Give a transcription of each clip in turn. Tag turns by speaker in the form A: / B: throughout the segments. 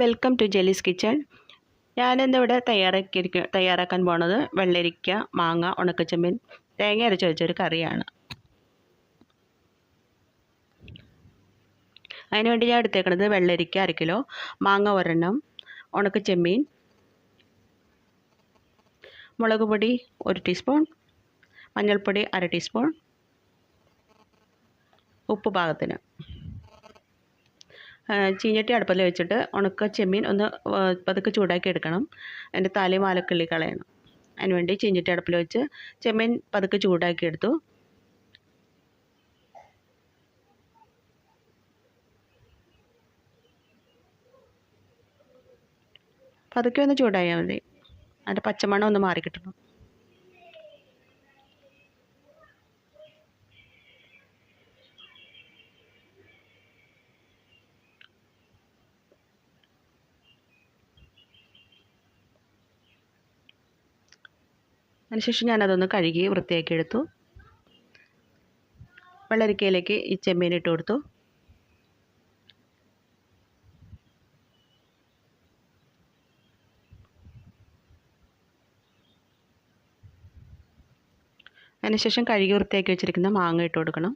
A: Welcome to ജെലീസ് kitchen ഞാനിന്നിവിടെ തയ്യാറാക്കിയിരിക്ക തയ്യാറാക്കാൻ പോണത് വെള്ളരിക്ക മാങ്ങ ഉണക്കച്ചെമ്മീൻ തേങ്ങ അരച്ച് വെച്ചൊരു കറിയാണ് അതിനുവേണ്ടി ഞാൻ എടുത്തേക്കുന്നത് വെള്ളരിക്ക അര കിലോ മാങ്ങ ഒരെണ്ണം ഉണക്കച്ചെമ്മീൻ മുളക് പൊടി ഒരു ടീസ്പൂൺ മഞ്ഞൾപ്പൊടി അര ടീസ്പൂൺ ഉപ്പ് പാകത്തിന്. ചീഞ്ഞട്ടി അടുപ്പിൽ വെച്ചിട്ട് ഉണക്ക ചെമ്മീൻ ഒന്ന് പതുക്കെ ചൂടാക്കി എടുക്കണം. അതിന്റെ തലയും വാലക്കിള്ളി കളയണം. അതിനുവേണ്ടി ചീഞ്ഞട്ടി അടുപ്പിൽ വെച്ച് ചെമ്മീൻ പതുക്കെ ചൂടാക്കി എടുത്തു. പതുക്കെ ഒന്ന് ചൂടായാൽ മതി. അതിന്റെ പച്ചമണം ഒന്ന് മാറി അതിനുശേഷം ഞാനതൊന്ന് കഴുകി വൃത്തിയാക്കി എടുത്തു. വെള്ളരിക്കയിലേക്ക് ഈ ചെമ്മീൻ ഇട്ട് കൊടുത്തു. അതിനുശേഷം കഴുകി വൃത്തിയാക്കി വെച്ചിരിക്കുന്ന മാങ്ങ ഇട്ട് കൊടുക്കണം.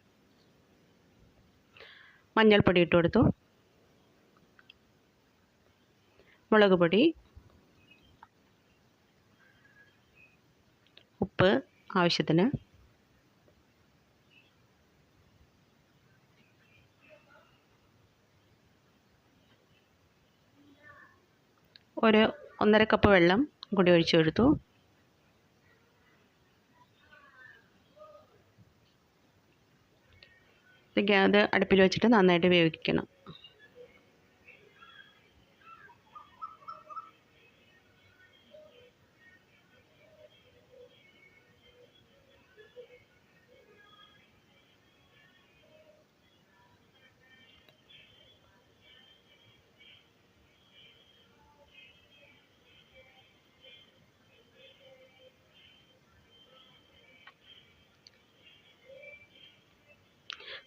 A: മഞ്ഞൾപ്പൊടി ഇട്ട് കൊടുത്തു. മുളക് പൊടി ഉപ്പ് ആവശ്യത്തിന്. ഒരു ഒന്നര കപ്പ് വെള്ളം കൂടി ഒഴിച്ചു കൊടുത്തു. അത് അടുപ്പിൽ വെച്ചിട്ട് നന്നായിട്ട് വേവിക്കണം.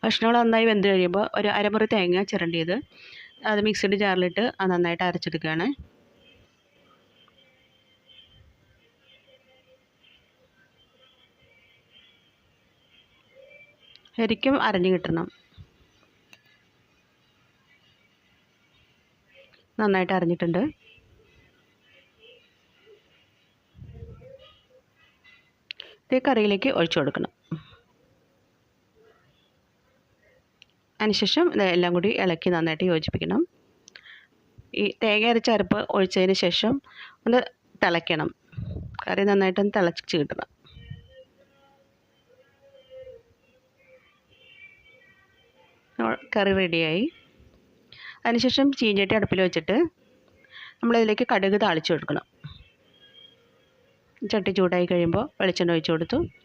A: കഷ്ണങ്ങൾ നന്നായി വെന്ത് കഴിയുമ്പോൾ ഒരു അരമുറി തേങ്ങ ചിരണ്ടിയത്. അത് മിക്സിയുടെ ജാറിലിട്ട് അത് നന്നായിട്ട് അരച്ചെടുക്കുകയാണ്. ശരിക്കും അരഞ്ഞു കിട്ടണം. നന്നായിട്ട് അരഞ്ഞിട്ടുണ്ട്. കറിയിലേക്ക് ഒഴിച്ചു കൊടുക്കണം. അതിനുശേഷം എല്ലാം കൂടി ഇളക്കി നന്നായിട്ട് യോജിപ്പിക്കണം. ഈ തേങ്ങ അരച്ച അരപ്പ് ഒഴിച്ചതിന് ശേഷം ഒന്ന് തിളയ്ക്കണം. കറി നന്നായിട്ടൊന്ന് തിളച്ച് കിട്ടണം. കറി റെഡിയായി. അതിനുശേഷം ചീഞ്ചട്ടി അടുപ്പിൽ വെച്ചിട്ട് നമ്മളതിലേക്ക് കടുക് താളിച്ചു കൊടുക്കണം. ചട്ടി ചൂടായി കഴിയുമ്പോൾ വെളിച്ചെണ്ണ ഒഴിച്ചു കൊടുത്തു.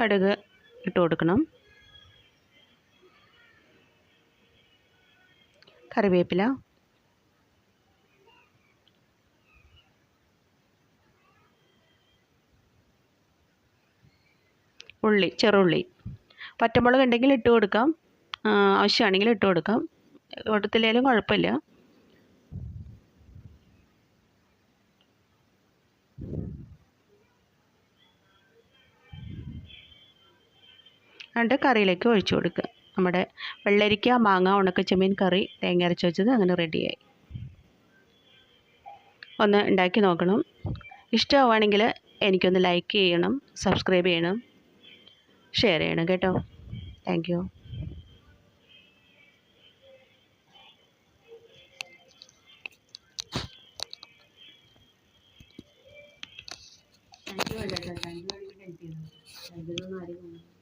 A: കടുക് ഇട്ട് കൊടുക്കണം. കറിവേപ്പില. ഉള്ളി ചെറുള്ളി. പച്ചമുളക് ഉണ്ടെങ്കിൽ ഇട്ട് കൊടുക്കാം. ആവശ്യമാണെങ്കിൽ ഇട്ട് കൊടുക്കാം. കൊടുത്തില്ലെങ്കിലും കുഴപ്പമില്ല. എന്നിട്ട് കറിയിലേക്ക് ഒഴിച്ചു കൊടുക്കുക. നമ്മുടെ വെള്ളരിക്ക മാങ്ങ ഉണക്കച്ചെമ്മീൻ കറി തേങ്ങ അരച്ച് വെച്ചത് അങ്ങനെ റെഡിയായി ഒന്ന് ഉണ്ടാക്കി നോക്കണം. ഇഷ്ടമാവുകയാണെങ്കിൽ എനിക്കൊന്ന് ലൈക്ക് ചെയ്യണം സബ്സ്ക്രൈബ് ചെയ്യണം ഷെയർ ചെയ്യണം കേട്ടോ. Thank thank you thank you